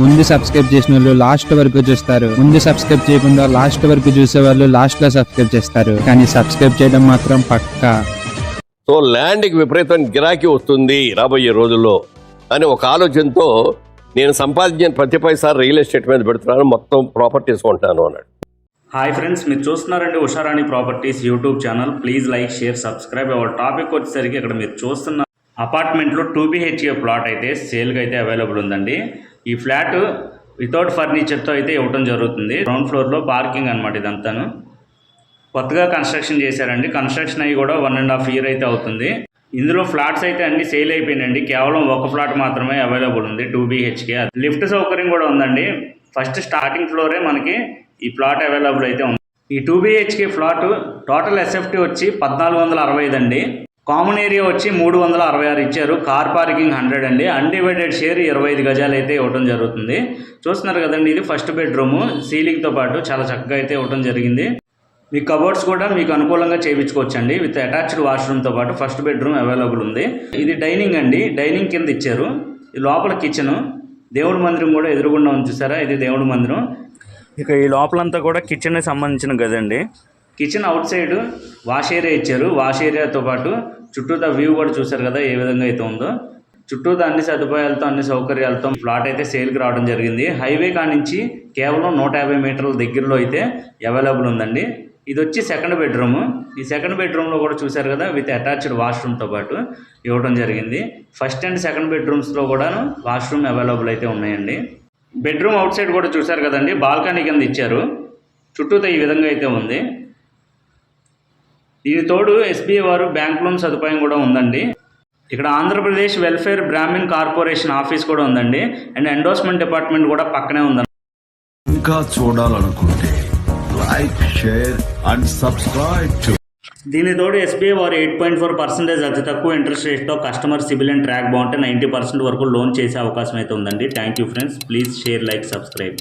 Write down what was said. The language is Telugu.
ముందు సబ్స్క్రైబ్ చేసిన వాళ్ళు లాస్ట్ వరకు చూస్తారు. ముందు సబ్స్క్రైబ్ చేయకుండా లాస్ట్ వరకు చూసే వాళ్ళు లాస్ట్లో సబ్స్క్రైబ్ చేస్తారు. కానీ సబ్స్క్రైబ్ చేయడం మాత్రం పక్కా. సో ల్యాండ్కి విపరీతం గిరాకీ వస్తుంది రాబోయే రోజుల్లో. అని ఒక ఆలోచనతో నేను సంపాదించిన ప్రతి పైసా రియల్ ఎస్టేట్ మీద పెడుతున్నాను. మొత్తం ప్రాపర్టీస్ కొంటాను అన్నాడు. హాయ్ ఫ్రెండ్స్ మీరు చూస్తున్నారండి Usharani properties YouTube channel please like share subscribe our topic వచ్చేసరికి ఇక్కడ మీరు చూస్తున్న అపార్ట్మెంట్లో టూ బీహెచ్కే ప్లాట్ అయితే సేల్గా అయితే అవైలబుల్ ఉందండి. ఈ ఫ్లాట్ వితౌట్ ఫర్నిచర్తో అయితే ఇవ్వడం జరుగుతుంది. గ్రౌండ్ ఫ్లోర్లో పార్కింగ్ అనమాట ఇదంతాను. కొత్తగా కన్స్ట్రక్షన్ చేశారండి. కన్స్ట్రక్షన్ అయ్యి కూడా వన్ అండ్ హాఫ్ ఇయర్ అయితే అవుతుంది. ఇందులో ఫ్లాట్స్ అయితే అన్ని సేల్ అయిపోయినాయండి. కేవలం ఒక ఫ్లాట్ మాత్రమే అవైలబుల్ ఉంది. Two BHK. లిఫ్ట్ సౌకర్యం కూడా ఉందండి. ఫస్ట్ స్టార్టింగ్ ఫ్లోరే మనకి ఈ ప్లాట్ అవైలబుల్ అయితే ఉంది. ఈ two BHK flat total SFT వచ్చి పద్నాలుగు వందల అరవై ఐదు అండి. కామన్ ఏరియా వచ్చి మూడు వందల అరవై ఆరు ఇచ్చారు. కార్ పార్కింగ్ హండ్రెడ్ అండి. అన్డివైడెడ్ షేర్ ఇరవై ఐదు గజాలు అయితే ఇవ్వడం జరుగుతుంది. చూస్తున్నారు కదండి ఇది ఫస్ట్ బెడ్రూమ్. సీలింగ్తో పాటు చాలా చక్కగా అయితే ఇవ్వడం జరిగింది. మీ కబోర్డ్స్ కూడా మీకు అనుకూలంగా చేయించుకోవచ్చండి. విత్ అటాచ్డ్ వాష్రూమ్తో పాటు ఫస్ట్ బెడ్రూమ్ అవైలబుల్ ఉంది. ఇది డైనింగ్ అండి. డైనింగ్ కింద ఇచ్చారు. ఈ లోపల కిచెన్ దేవుడి మందిరం కూడా ఎదురుగుండా ఉంది చూసారా? ఇది దేవుడి మందిరం. ఇక ఈ లోపలంతా కూడా కిచెన్ సంబంధించిన గది అండి kitchen outside wash area ఇచ్చారు. వాష్ ఏరియాతో పాటు చుట్టూతా వ్యూ కూడా చూసారు కదా ఏ విధంగా అయితే ఉందో. చుట్టూతా అన్ని సదుపాయాలతో అన్ని సౌకర్యాలతో ఫ్లాట్ అయితే సేల్కి రావడం జరిగింది. హైవే కానించి కేవలం నూట యాభై మీటర్ల దగ్గరలో అయితే అవైలబుల్ ఉందండి. ఇది వచ్చి సెకండ్ బెడ్రూమ్. ఈ సెకండ్ బెడ్రూమ్లో కూడా చూశారు కదా విత్ అటాచ్డ్ వాష్రూమ్తో పాటు ఇవ్వడం జరిగింది. ఫస్ట్ అండ్ సెకండ్ బెడ్రూమ్స్లో కూడా వాష్రూమ్ అవైలబుల్ అయితే ఉన్నాయండి. బెడ్రూమ్ అవుట్ సైడ్ కూడా చూశారు కదండి బాల్కనీ కింద ఇచ్చారు. చుట్టూతో ఈ విధంగా అయితే ఉంది. దీని తోడు ఎస్బీఐ వారు బ్యాంక్ లోన్ సదుపాయం కూడా ఉందండి. ఇక్కడ Andhra Pradesh welfare Brahmin corporation office కూడా ఉందండి. అండ్ ఎండోస్మెంట్ డిపార్ట్మెంట్ కూడా పక్కనే ఉందండి ఇంకా చూడాలనుకుంటే like share and subscribe to దీని తోడు ఎస్బీఐ వారు ఎయిట్ పాయింట్ ఫోర్ పర్సెంటేజ్ అతి తక్కువ ఇంట్రెస్ట్ రేట్తో కస్టమర్ సిబిల్ అండ్ ట్రాక్ బాగుంటే నైంటీ పర్సెంట్ వరకు లోన్ చేసే అవకాశం అయితే ఉందండి. Thank you friends. Please share like subscribe.